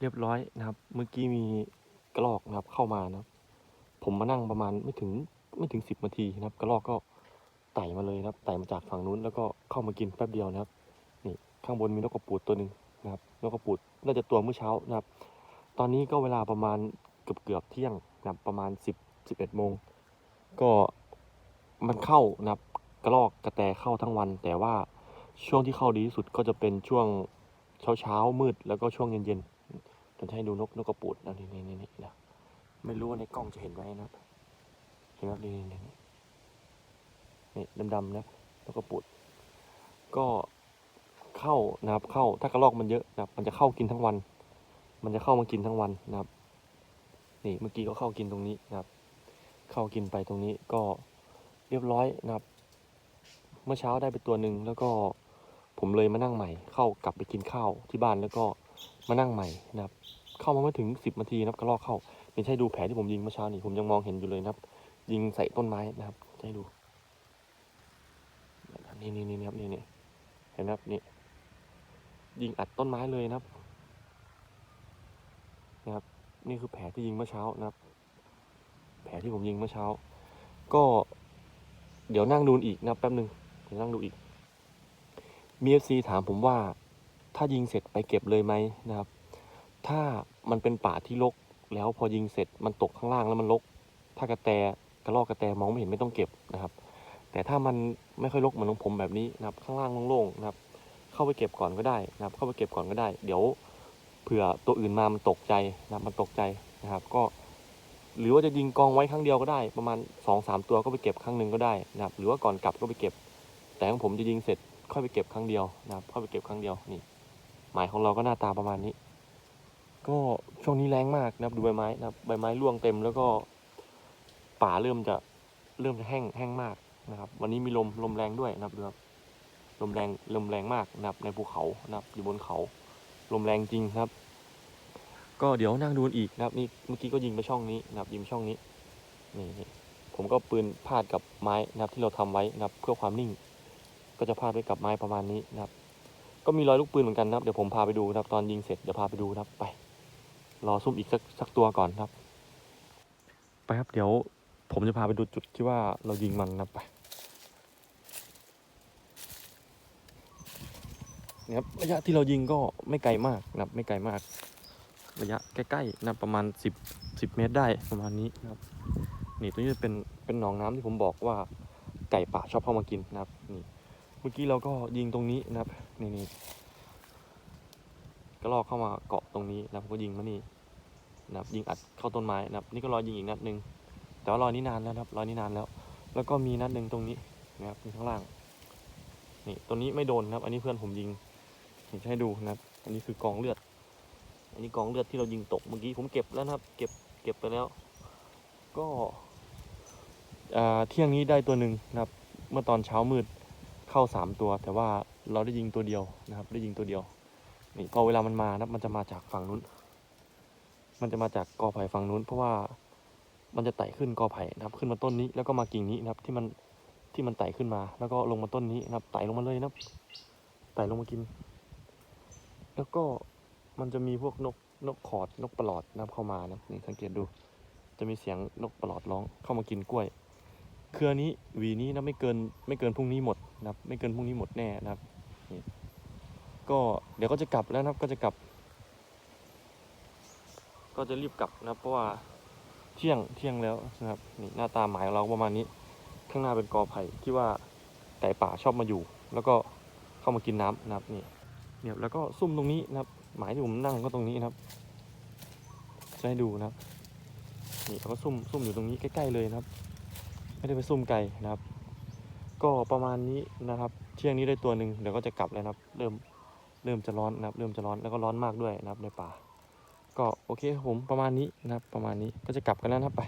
เรียบร้อยนะครับ เมื่อกี้มีกระรอกนะครับเข้ามานะครับ ผมมานั่งประมาณไม่ถึงไม่ถึงสิบนาทีนะครับ กระรอกก็ไต่มาเลยนะครับไต่มาจากฝั่งนู้นแล้วก็เข้ามากินแป๊บเดียวนะครับ นี่ข้างบนมีนกกระปูดตัวหนึ่งนะครับนกกระปูดน่าจะตัวเมื่อเช้านะครับ ตอนนี้ก็เวลาประมาณเกือบเกือบเที่ยงนะครับประมาณสิบสิบเอ็ดโมงก็มันเข้านะครับกระรอกกระแตเข้าทั้งวัน แต่ว่าช่วงที่เข้าดีที่สุดก็จะเป็นช่วงเช้าเช้ามืดแล้วก็ช่วงเย็นเย็น จะให้ดูนกนกกระปูดนะนี่นี่นี่นี่นะไม่รู้ว่าในกล้องจะเห็นไหมนะเห็นไหมนี่นี่นี่นี่ดำๆนะนกกระปูด ก็เข้านะครับ เข้าถ้ากระรอกมันเยอะนะครับ มันจะเข้ากินทั้งวัน มันจะเข้ามากินทั้งวันนะครับ นี่เมื่อกี้ก็เข้ากินตรงนี้นะครับ เข้ากินไปตรงนี้ก็เรียบร้อยนะครับ เมื่อเช้าได้ไปตัวหนึ่งแล้วก็ผมเลยมานั่งใหม่ เข้ากลับไปกินข้าวที่บ้านแล้วก็มานั่งใหม่นะครับ เข้ามาไม่ถึงสิบนาทีนะครับกระรอกเข้าเป็นใช่ดูแผลที่ผมยิงเมื่อเช้านี่ผมยังมองเห็นอยู่เลยนะครับ ยิงใส่ต้นไม้นะครับให้ดูนี่นี่นี่ครับนี่นี่เห็นไหมครับนี่ยิงอัดต้นไม้เลยนะครับนะครับ นี่คือแผลที่ยิงเมื่อเช้านะครับ แผลที่ผมยิงเมื่อเช้า ก็เดี๋ยวนั่งดูอีกนะแป๊บหนึ่งเดี๋ยวนั่งดูอีกมีเอฟซีถามผมว่า ถ้ายิงเสร็จไปเก็บเลยไหมนะครับ ถ้ามันเป็นป่าที่รกแล้วพอยิงเสร็จมันตกข้างล่างแล้วมันรกถ้ากระแตกระรอกกระแตมองไม่เห็นไม่ต้องเก็บนะครับ แต่ถ้ามันไม่ค่อยรกเหมือนของผมแบบนี้นะครับข้างล่างโล่งๆนะครับ เข้าไปเก็บก่อนก็ได้นะครับ เข้าไปเก็บก่อนก็ได้ เดี๋ยวเผื่อตัวอื่นมามันตกใจนะครับมันตกใจนะครับ ก็ หรือว่าจะยิงกองไว้ครั้งเดียวก็ได้ ประมาณสองสามตัวก็ไปเก็บครั้งหนึ่งก็ได้นะครับ หรือว่าก่อนกลับก็ไปเก็บ แต่ของผมจะยิงเสร็จค่อยไปเก็บครั้งเดียวนะครับค่อยไปเก็บครั้งเดียวนี่หมายของเราก็หน้าตาประมาณนี้ ก็ช่วงนี้แรงมากนะครับดูใบไม้นะครับใบไม้ร่วงเต็มแล้วก็ป่าเริ่มจะเริ่มจะแห้งแห้งมากนะครับ วันนี้มีลมลมแรงด้วยนะครับดูครับลมแรงลมแรงมากนะครับในภูเขานะครับอยู่บนเขาลมแรงจริงครับ ก็เดี๋ยวนั่งดูอีกนะครับนี่เมื่อกี้ก็ยิงไปช่องนี้นะครับยิงช่องนี้นี่นี่ผมก็ปืนพาดกับไม้นะครับที่เราทำไว้นะครับเพื่อความนิ่ง ก็จะพาดไว้กับไม้ประมาณนี้นะครับ ก็มีรอยลูกปืนเหมือนกันนะครับเดี๋ยวผมพาไปดูนะครับตอนยิงเสร็จเดี๋ยวพาไปดูนะครับไป รอซุ่มอีกสักสักตัวก่อนครับ ไปครับเดี๋ยวผมจะพาไปดูจุดที่ว่าเรายิงมันนะครับไปนี่ครับระยะที่เรายิงก็ไม่ไกลมากนะครับไม่ไกลมาก ระยะใกล้ๆนะครับประมาณสิบสิบเมตรได้ประมาณนี้นะครับ นี่ตัวนี้จะเป็นเป็นหนองน้ำที่ผมบอกว่าไก่ป่าชอบเข้ามากินนะครับนี่เมื่อกี้เราก็ยิงตรงนี้นะครับนี่นี่ก็ลอกเข้ามาเกาะตรงนี้นะครับก็ยิงมานี่ นะครับยิงอัดเข้าต้นไม้นะครับนี่ก็รอยิงอีกนัดหนึ่งแต่ว่ารอยนี้นานแล้วนะครับรอยนี้นานแล้ว แล้วก็มีนัดหนึ่งตรงนี้นะครับข้างล่างนี่ตัวนี้ไม่โดนนะครับ อันนี้เพื่อนผมยิงผมจะให้ดูนะครับ อันนี้คือกองเลือด อันนี้กองเลือดที่เรายิงตกเมื่อกี้ผมเก็บแล้วนะครับ เก็บเก็บไปแล้ว ก็เที่ยงนี้ได้ตัวหนึ่งนะครับ เมื่อตอนเช้ามืดเข้าสามตัว แต่ว่าเราได้ยิงตัวเดียวนะครับ ได้ยิงตัวเดียวนี่พอเวลามันมานะมันจะมาจากฝั่งนู้น มันจะมาจากกอไผ่ฝั่งนู้น เพราะว่ามันจะไต่ขึ้นกอไผ่นะครับ ขึ้นมาต้นนี้แล้วก็มากิ่งนี้นะครับ ที่มันที่มันไต่ขึ้นมา แล้วก็ลงมาต้นนี้นะครับ ไต่ลงมาเลยนะครับไต่ลงมากิน แล้วก็มันจะมีพวกนกนกขอดนกประหลอดนะครับเข้ามานะนี่สังเกตดู จะมีเสียงนกประหลอดร้องเข้ามากินกล้วย เครือนี้หวีนี้นะไม่เกินไม่เกินพรุ่งนี้หมดนะครับ ไม่เกินพรุ่งนี้หมดแน่นะครับนี่ก็เดี๋ยวก็จะกลับแล้วนะครับก็จะกลับ ก็จะรีบกลับนะครับ เพราะว่าเที่ยงเที่ยงแล้วนะครับนี่หน้าตาหมายเราประมาณนี้ ข้างหน้าเป็นกอไผ่ที่ว่าไก่ป่าชอบมาอยู่ แล้วก็เข้ามากินน้ำนะครับนี่เนี่ยแล้วก็ซุ่มตรงนี้นะครับ หมายที่ผมนั่งก็ตรงนี้นะครับจะให้ดูนะครับนี่แล้วก็ซุ่มซุ่มอยู่ตรงนี้ใกล้ๆเลยนะครับ ไม่ได้ไปซุ่มไกลนะครับ ก็ประมาณนี้นะครับ เที่ยงนี้ได้ตัวหนึ่งเดี๋ยวก็จะกลับแล้วนะครับ เริ่มเริ่มจะร้อนนะครับ เริ่มจะร้อนแล้วก็ร้อนมากด้วยนะครับในป่า ก็โอเคผมประมาณนี้นะครับประมาณนี้ก็จะกลับกันแล้วนะครับไป